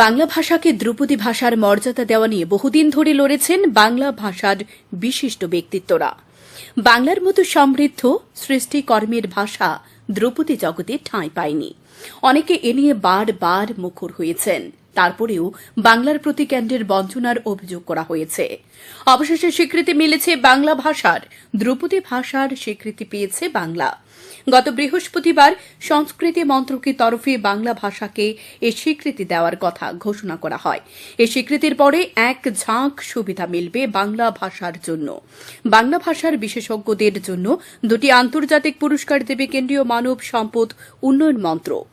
বাংলা ভাষাকে দ্রুপদী ভাষার মর্যাদা দেওয়া নিয়ে বহুদিন ধরে লড়েছেন বাংলা ভাষার বিশিষ্ট ব্যক্তিত্বরা। বাংলার মতো সমৃদ্ধ সৃষ্টিকর্মের ভাষা দ্রৌপদী জগতে ঠাঁই পায়নি। অনেকে এ নিয়ে বারবার মুখর হয়েছেন। তারপরেও বাংলার প্রতি কেন্দ্রের বঞ্চনার অভিযোগ করা হয়েছে। অবশেষে স্বীকৃতি মিলেছে বাংলা ভাষার। ধ্রুপদী ভাষার স্বীকৃতি পেয়েছে বাংলা। গত বৃহস্পতিবার সংস্কৃতি মন্ত্রকের তরফে বাংলা ভাষাকে এ স্বীকৃতি দেওয়ার কথা ঘোষণা করা হয়। এ স্বীকৃতির পরে এক ঝাঁক সুবিধা মিলবে বাংলা ভাষার জন্য। বাংলা ভাষার বিশেষজ্ঞদের জন্য দুটি আন্তর্জাতিক পুরস্কার দেবে কেন্দ্রীয় মানব সম্পদ উন্নয়ন মন্ত্রক।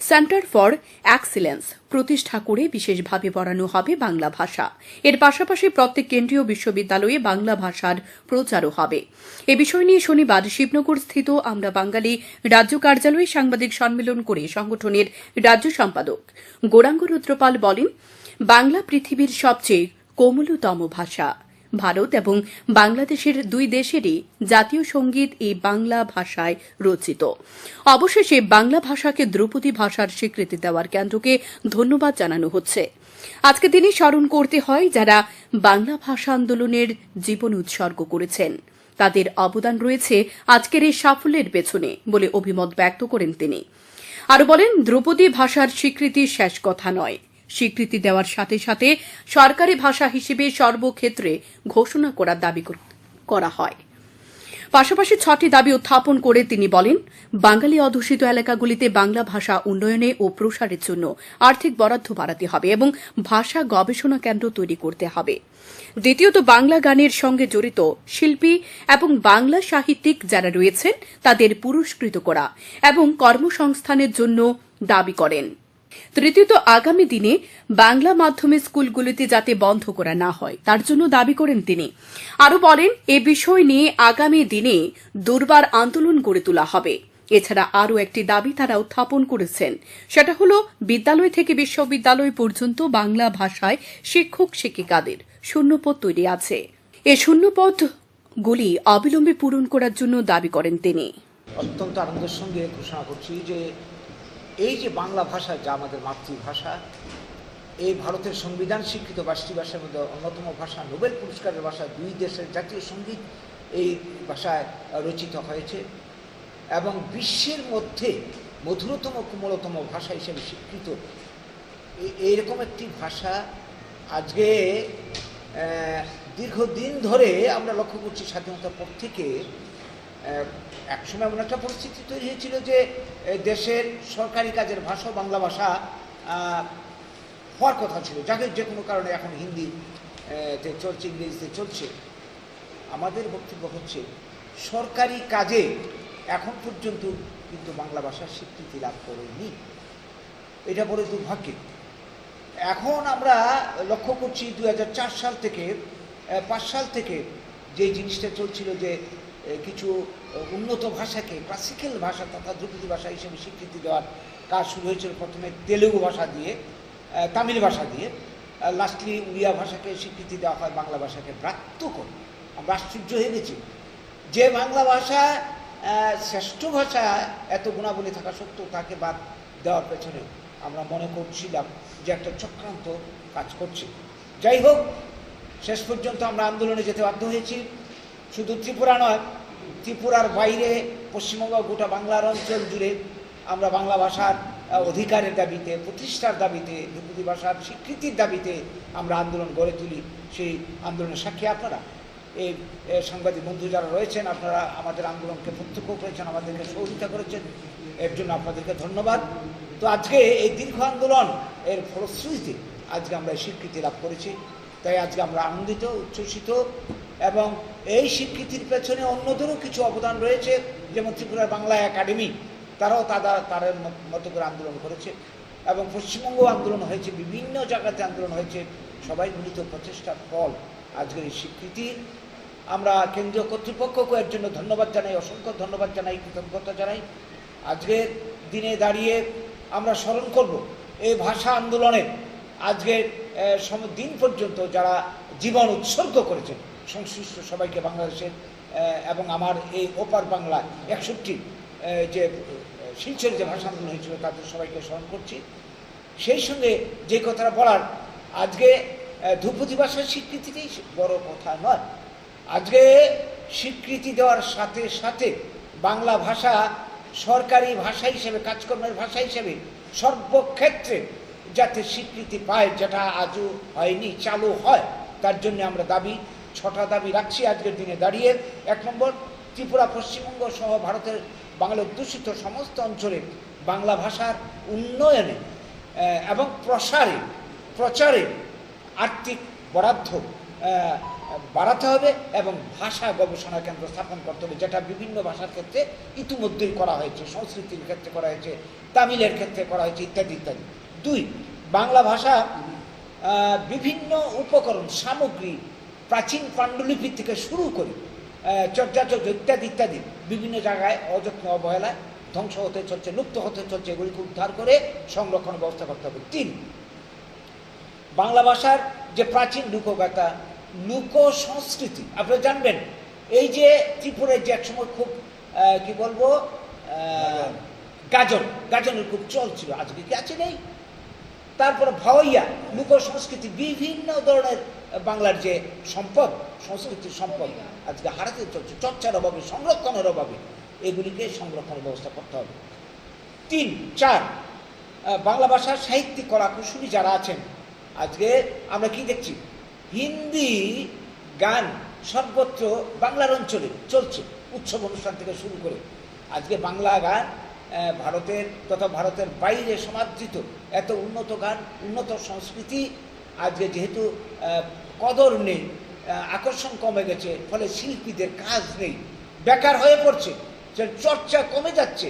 সেন্টার ফর এক্সিলেন্স প্রতিষ্ঠা করে বিশেষভাবে পড়ানো হবে বাংলা ভাষা। এর পাশাপাশি প্রত্যেক কেন্দ্রীয় বিশ্ববিদ্যালয়ে বাংলা ভাষার প্রচারও হবে। এ বিষয় নিয়ে শনিবার শিবনগর স্থিত আমরা বাঙালি রাজ্য কার্যালয়ে সাংবাদিক সম্মেলন করে সংগঠনের রাজ্য সম্পাদক গৌরাঙ্গ রুদ্রপাল বলেন, বাংলা পৃথিবীর সবচেয়ে কোমলতম ভাষা। ভারত এবং বাংলাদেশের দুই দেশেরই জাতীয় সংগীত এই বাংলা ভাষায় রচিত। অবশেষে বাংলা ভাষাকে দ্রৌপদী ভাষার স্বীকৃতি দেওয়ার কেন্দ্রকে ধন্যবাদ জানানো হচ্ছে। আজকে তিনি স্মরণ করতে হয় যারা বাংলা ভাষা আন্দোলনের জীবন উৎসর্গ করেছেন। তাদের অবদান রয়েছে আজকের এই সাফল্যের পেছনে বলে অভিমত ব্যক্ত করেন তিনি। আরও বলেন, দ্রৌপদী ভাষার স্বীকৃতি শেষ কথা নয়। স্বীকৃতি দেওয়ার সাথে সাথে সরকারি ভাষা হিসেবে সর্বক্ষেত্রে ঘোষণা করার দাবি কর- হয়। পাশাপাশি ছটি দাবি উত্থাপন করে তিনি বলেন, বাঙালি অধ্যুষিত এলাকাগুলিতে বাংলা ভাষা উন্নয়নে ও প্রসারের জন্য আর্থিক বরাদ্দ বাড়াতে হবে এবং ভাষা গবেষণা কেন্দ্র তৈরি করতে হবে। দ্বিতীয়ত, বাংলা গানের সঙ্গে জড়িত শিল্পী এবং বাংলা সাহিত্যিক যারা রয়েছেন, তাদের পুরস্কৃত করা এবং কর্মসংস্থানের জন্য দাবি করেন। তৃতীয়ত, আগামী দিনে বাংলা মাধ্যমে স্কুলগুলিতে যাতে বন্ধ করা না হয়, তার জন্য দাবি করেন তিনি। আরও বলেন, এ বিষয় নিয়ে আগামী দিনে দুর্বার আন্দোলন গড়ে তোলা হবে। এছাড়া আরও একটি দাবি তারা উত্থাপন করেছেন। সেটা হল, বিদ্যালয় থেকে বিশ্ববিদ্যালয় পর্যন্ত বাংলা ভাষায় শিক্ষক শিক্ষিকাদের শূন্যপদ তৈরি আছে। এ শূন্যপদগুলি অবিলম্বে পূরণ করার জন্য দাবি করেন তিনি। অত্যন্ত আনন্দের সঙ্গে ঘোষণা করছি যে এই যে বাংলা ভাষা যা আমাদের মাতৃভাষা, এই ভারতের সংবিধান স্বীকৃত বাষ্টি ভাষার মধ্যে অন্যতম ভাষা, নোবেল পুরস্কারের ভাষা, দুই দেশের জাতীয় সংগীত এই ভাষায় রচিত হয়েছে এবং বিশ্বের মধ্যে মধুরতম, কোমলতম ভাষা হিসেবে স্বীকৃত। এইরকম একটি ভাষা আজকে দীর্ঘদিন ধরে আমরা লক্ষ্য করছি স্বাধীনতার পর থেকে একসময় এমন একটা পরিস্থিতি তৈরি হয়েছিল যে দেশের সরকারি কাজের ভাষা, বাংলা ভাষা হওয়ার কথা ছিল। যাকে যে কোনো কারণে এখন হিন্দি তে চলছে, ইংরেজিতে চলছে। আমাদের বক্তব্য হচ্ছে, সরকারি কাজে এখন পর্যন্ত কিন্তু বাংলা ভাষার স্বীকৃতি লাভ করেনি। এটা বড় দুর্ভাগ্যের এখন আমরা লক্ষ্য করছি দু হাজার চার সাল থেকে পাঁচ সাল থেকে যে জিনিসটা চলছিল যে কিছু উন্নত ভাষাকে ক্লাসিক্যাল ভাষা তথা ধ্রুপদী ভাষা হিসেবে স্বীকৃতি দেওয়ার কাজ শুরু হয়েছিল প্রথমে তেলুগু ভাষা দিয়ে তামিল ভাষা দিয়ে। লাস্টলি উড়িয়া ভাষাকে স্বীকৃতি দেওয়া হয়, বাংলা ভাষাকে ব্রাত্য করে। আমরা আশ্চর্য হয়ে গেছি। যে বাংলা ভাষা শ্রেষ্ঠ ভাষা, এত গুণাবলী থাকা সত্ত্বেও তাকে বাদ দেওয়ার পেছনে আমরা মনে করছিলাম যে একটা চক্রান্ত কাজ করছে। যাই হোক, শেষ পর্যন্ত আমরা আন্দোলনে যেতে বাধ্য হয়েছি। শুধু ত্রিপুরা নয় ত্রিপুরার বাইরে, পশ্চিমবঙ্গ, গোটা বাংলার অঞ্চল জুড়ে আমরা বাংলা ভাষার অধিকারের দাবিতে, প্রতিষ্ঠার দাবিতে ধ্রুপদী ভাষার স্বীকৃতির দাবিতে আমরা আন্দোলন গড়ে তুলি। সেই আন্দোলনের সাক্ষী আপনারা। এই সাংবাদিক বন্ধু যারা রয়েছেন, আপনারা আমাদের আন্দোলনকে প্রত্যক্ষ করেছেন, আমাদেরকে সহযোগিতা করেছেন। এর জন্য আপনাদেরকে ধন্যবাদ। তো আজকে এই দীর্ঘ আন্দোলন, এর ফলশ্রুতিতে আজকে আমরা স্বীকৃতি লাভ করেছি। তাই আজকে আমরা আনন্দিত, উচ্ছ্বসিত এবং এই স্বীকৃতির পেছনে অন্যদেরও কিছু অবদান রয়েছে, যেমন ত্রিপুরার বাংলা একাডেমি, তারাও তারা তাদের মত- করে আন্দোলন করেছে এবং পশ্চিমবঙ্গ আন্দোলন হয়েছে, বিভিন্ন জায়গাতে আন্দোলন হয়েছে, সবাই মিলিত প্রচেষ্টার ফল আজকের এই স্বীকৃতি। আমরা কেন্দ্রীয় কর্তৃপক্ষকে এর জন্য ধন্যবাদ জানাই, অসংখ্য ধন্যবাদ জানাই, কৃতজ্ঞতা জানাই। আজকের দিনে দাঁড়িয়ে আমরা স্মরণ করব, এই ভাষা আন্দোলনে আজকের সম- দিন পর্যন্ত যারা জীবন উৎসর্গ করেছেন সংশ্লিষ্ট সবাইকে বাংলাদেশের এবং আমার এই ওপার বাংলা একষট্টি যে শিলচর যে ভাষা আন্দোলন হয়েছিল তাদের সবাইকে স্মরণ করছি। সেই সঙ্গে যে কথাটা বলার, আজকে ধ্রুপদী ভাষার স্বীকৃতিটাই বড় কথা নয়। আজকে স্বীকৃতি দেওয়ার সাথে সাথে বাংলা ভাষা সরকারি ভাষা হিসেবে, কাজকর্মের ভাষা হিসেবে সর্বক্ষেত্রে যাতে স্বীকৃতি পায়, যেটা আজও হয়নি, চালু হয়, তার জন্য আমরা দাবি ছটা দাবি রাখছি আজকের দিনে দাঁড়িয়ে। এক নম্বর, ত্রিপুরা, পশ্চিমবঙ্গ সহ ভারতের বাংলা অধ্যুষিত সমস্ত অঞ্চলে বাংলা ভাষার উন্নয়নে এবং প্রসারে, প্রচারে আর্থিক বরাদ্দ বাড়াতে হবে এবং ভাষা গবেষণা কেন্দ্র স্থাপন করতে হবে, যেটা বিভিন্ন ভাষার ক্ষেত্রে ইতিমধ্যেই করা হয়েছে, সংস্কৃতির ক্ষেত্রে করা হয়েছে, তামিলের ক্ষেত্রে করা হয়েছে ইত্যাদি ইত্যাদি। দুই, বাংলা ভাষা বিভিন্ন উপকরণ, সামগ্রী প্রাচীন পাণ্ডুলিপি থেকে শুরু করে চর্যাচর্য ইত্যাদি ইত্যাদি বিভিন্ন জায়গায় অযত্ন অবহেলায় ধ্বংস হতে চলছে লুপ্ত হতে চলছে এগুলিকে উদ্ধার করে সংরক্ষণ ব্যবস্থা করতে হবে। তিন বাংলা ভাষার যে প্রাচীন লোকগাথা লোক সংস্কৃতি আপনারা জানবেন এই যে ত্রিপুরায় যে একসময় খুব কি বলব গাজন। গাজনের খুব চল ছিল আজকে কি আছে নেই? তারপরে ভাওয়াইয়া লোক সংস্কৃতি বিভিন্ন ধরনের বাংলার যে সম্পদ, সংস্কৃতির সম্পদ, আজকে হারাতে চলছে, চর্চার অভাবে, সংরক্ষণের অভাবে, এগুলিকে সংরক্ষণের ব্যবস্থা করতে হবে। তিন, চার বাংলা ভাষার সাহিত্যিক কলা কুশলী যারা আছেন, আজকে আমরা কি দেখছি? হিন্দি গান সর্বত্র বাংলার অঞ্চলে চলছে, উৎসব অনুষ্ঠান থেকে শুরু করে। আজকে বাংলা গান ভারতের তথা ভারতের বাইরে সমাদৃত এত উন্নত গান, উন্নত সংস্কৃতি, আজকে যেহেতু কদর নেই আকর্ষণ কমে গেছে, ফলে শিল্পীদের কাজ নেই। বেকার হয়ে পড়ছে চর্চা কমে যাচ্ছে,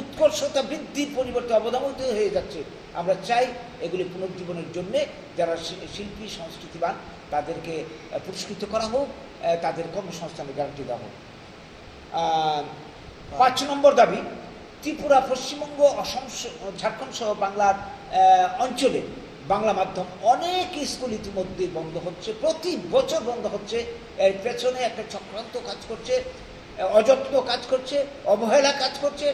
উৎকর্ষতা বৃদ্ধির পরিবর্তে অবদামিত হয়ে যাচ্ছে। আমরা চাই এগুলি পুনর্জীবনের জন্যে যারা শিল্পী, সংস্কৃতিবান, তাদেরকে পুরস্কৃত করা হোক তাদের কর্মসংস্থানের গ্যারান্টি দেওয়া হোক। পাঁচ নম্বর দাবি, ত্রিপুরা, পশ্চিমবঙ্গ, অসম ঝাড়খণ্ড সহ বাংলার অঞ্চলে বাংলা মাধ্যম অনেক স্কুল ইতিমধ্যে বন্ধ হচ্ছে, প্রতি বছর বন্ধ হচ্ছে। এর পেছনে একটা চক্রান্ত কাজ করছে, অযত্ন কাজ করছে, অবহেলা কাজ করছে।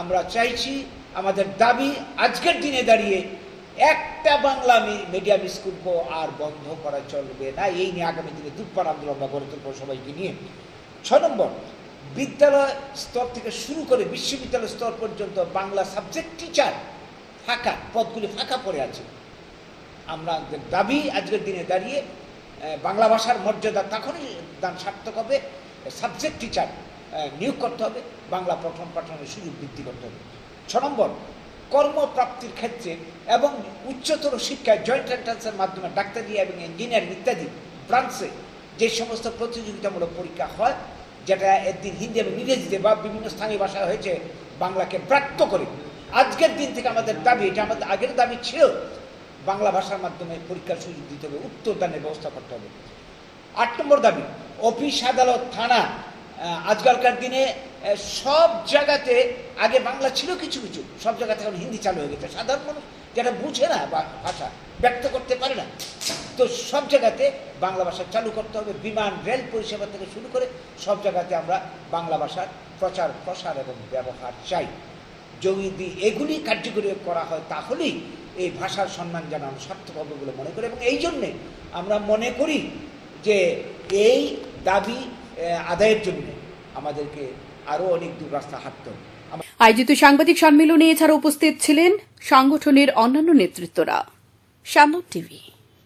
আমরা চাইছি, আমাদের দাবি আজকের দিনে দাঁড়িয়ে একটা বাংলা মিডিয়াম স্কুলকে আর বন্ধ করা চলবে না। এই নিয়ে আগামী দিনে দুর্বার আন্দোলন বা গড়ে তুলব সবাইকে নিয়ে। ছ নম্বর, বিদ্যালয় স্তর থেকে শুরু করে বিশ্ববিদ্যালয় স্তর পর্যন্ত বাংলা সাবজেক্ট টিচার ফাঁকা, পদগুলি ফাঁকা পড়ে আছে। আমরা দাবি আজকের দিনে দাঁড়িয়ে বাংলা ভাষার মর্যাদা তখনই দান সার্থক হবে সাবজেক্ট টিচার নিয়োগ করতে হবে, বাংলা পঠন পাঠনের সুযোগ বৃদ্ধি করতে হবে। ছ নম্বর, কর্মপ্রাপ্তির ক্ষেত্রে এবং উচ্চতর শিক্ষায় জয়েন্ট এন্ট্রান্সের মাধ্যমে ডাক্তারি এবং ইঞ্জিনিয়ারিং ইত্যাদি ব্রাঞ্চে যে সমস্ত প্রতিযোগিতামূলক পরীক্ষা হয়, যেটা একদিন হিন্দি এবং ইংরেজিতে বা বিভিন্ন স্থানীয় ভাষায় হয়েছে বাংলাকে ব্রাত্য করে আজকের দিন থেকে আমাদের দাবি, এটা আমাদের আগের দাবি ছিল, বাংলা ভাষার মাধ্যমে পরীক্ষার সুযোগ দিতে হবে উত্তরদানের ব্যবস্থা করতে হবে। আট নম্বর দাবি, অফিস, আদালত, থানা আজকালকার দিনে সব জায়গাতে, আগে বাংলা ছিল কিছু কিছু, সব জায়গাতে এখন হিন্দি চালু হয়ে গেছে। সাধারণ মানুষ যারা বুঝে না ভাষা ব্যক্ত করতে পারে না, তো সব জায়গাতে বাংলা ভাষা চালু করতে হবে। বিমান, রেল পরিষেবা থেকে শুরু করে সব জায়গাতে আমরা বাংলা ভাষার প্রচার, প্রসার এবং ব্যবহার চাই। যদি এগুলি কার্যকরী করা হয়, তাহলেই এই ভাষার সম্মান জানানো সার্থক হবে বলে মনে করি। এবং এই জন্যে আমরা মনে করি যে এই দাবি আদায়ের জন্য আমাদেরকে আরও অনেক দূর রাস্তা হাঁটত। আয়োজিত সাংবাদিক সম্মেলনে এছাড়া উপস্থিত ছিলেন সংগঠনের অন্যান্য নেতৃত্বরা। শ্যামল টিভি।